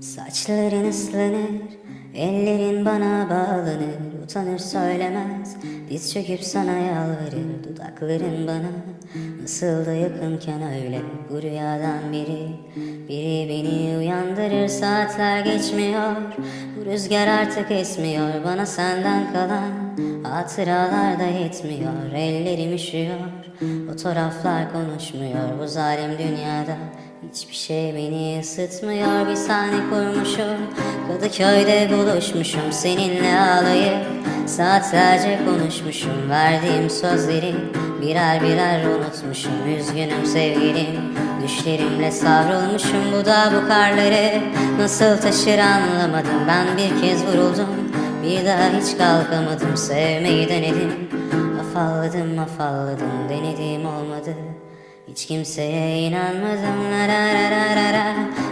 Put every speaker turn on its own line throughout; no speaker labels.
Saçların ıslanır, ellerin bana bağlanır Utanır söylemez, diz çöküp sana yalvarır Dudakların bana. Nasıl da yakınken öyle Bu rüyadan biri, biri beni uyandırır Saatler geçmiyor, bu rüzgar artık esmiyor Bana senden kalan hatıralar da yetmiyor. Ellerim üşüyor, fotoğraflar konuşmuyor. Bu zalim dünyada Hiçbir şey beni ısıtmıyor. Bir sahne kurmuşum Kadıköy'de buluşmuşum seninle ağlayıp Saatlerce konuşmuşum. Verdiğim sözleri Birer birer unutmuşum. Üzgünüm sevgilim Düşlerimle savrulmuşum bu da bu karları Nasıl taşır anlamadım. Ben bir kez vuruldum Bir daha hiç kalkamadım. Sevmeyi denedim Afalladım afalladım. Denedim olmadı Hiç kimseye inanmadım. La la la la la.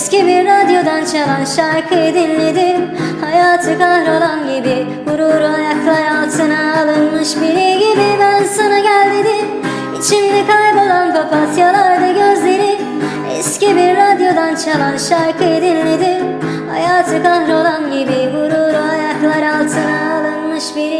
Eski bir radyodan çalan şarkıyı dinledim. Hayatı kahrolan gibi Gururu ayaklar altına alınmış biri gibi Ben sana gel dedim. İçimde kaybolan papatyalarda gözlerim Eski bir radyodan çalan şarkıyı dinledim. Hayatı kahrolan gibi Gururu ayaklar altına alınmış biri